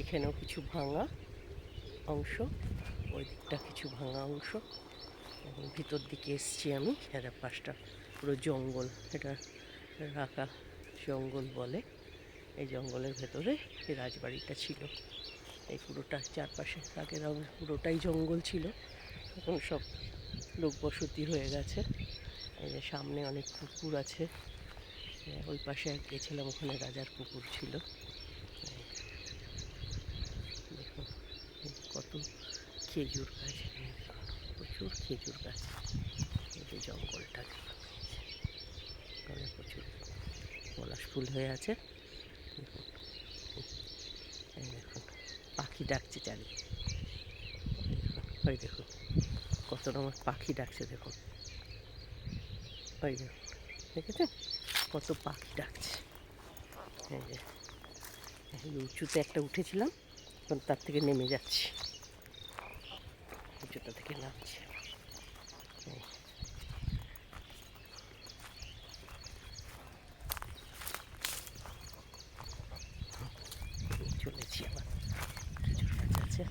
এখানেও কিছু ভাঙা অংশ ওই দিকটা কিছু ভাঙা অংশ। এবং ভিতর দিকে এসছি আমি, এর পাশটা পুরো জঙ্গল, এটা রাখা জঙ্গল বলে। এই জঙ্গলের ভেতরে রাজবাড়িটা ছিল। এই পুরোটা চারপাশে আগের পুরোটাই জঙ্গল ছিল। এখন সব লোক বসতি হয়ে গেছে। এই যে সামনে অনেক পুকুর আছে। ওই পাশে গেছিলাম, ওখানে রাজার পুকুর ছিল এই, দেখুন এই কত খেজুর গাছ প্রচুর খেজুর গাছ এই জঙ্গলটা প্রচুর পলাশ ফুল হয়ে আছে। দেখুন, পাখি ডাকছে চারিদিকে। ওই দেখুন, কত রকমের পাখি ডাকছে, দেখুন। ওই দেখুন, দেখেছেন? কত পাখি ডাকছে। এই যে উঁচুতে একটা উঠেছিলাম তার থেকে নেমে যাচ্ছি। উঁচুটা থেকে নামছি। চলেছি আবার। খেজুর গাছ আছে।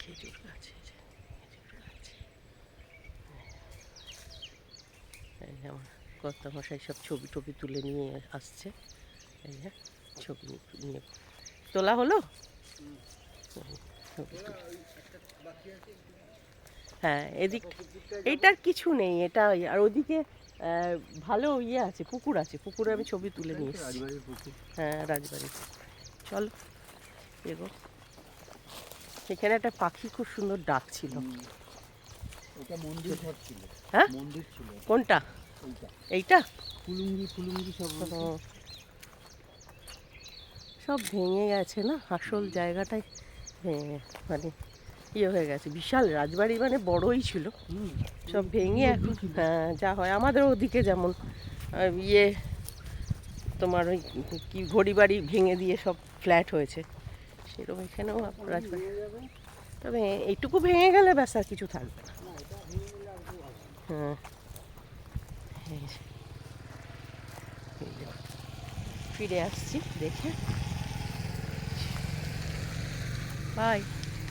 খেজুর গাছ খেজুর গাছ। এই যে কর্তা মশাই সব ছবি টবি তুলে নিয়ে আসছে। এই যে ছবি নিয়ে তোলা হলো? হ্যাঁ এদিক এইটার কিছু নেই এটা আর ওদিকে ভালো ইয়ে আছে পুকুর আছে পুকুরে আমি ছবি তুলে নিয়ে এসেছি। হ্যাঁ রাজবাড়ি চলো এগো। এখানে একটা পাখি খুব সুন্দর ডাক ছিল ওটা মন্দির ঘর ছিল। হ্যাঁ? মন্দির ছিল। কোনটা? এইটা? ফুলুঙ্গি ফুলুঙ্গি সব সব ভেঙে গেছে না? আসল জায়গাটাই ভেঙে মানে ইয়ে হয়ে গেছে। বিশাল রাজবাড়ি মানে বড়ই ছিল। সব ভেঙে এখন হ্যাঁ যা হয়। আমাদের ওদিকে যেমন ইয়ে তোমার ওই কি ঘড়ি বাড়ি ভেঙে দিয়ে সব ফ্ল্যাট হয়েছে। সেরকম এখানেও রাজবাড়ি। তবে এইটুকু ভেঙে গেলে ব্যাস আর কিছু থাকবে না। হ্যাঁ। ফিরে আসছি দেখে। বাই।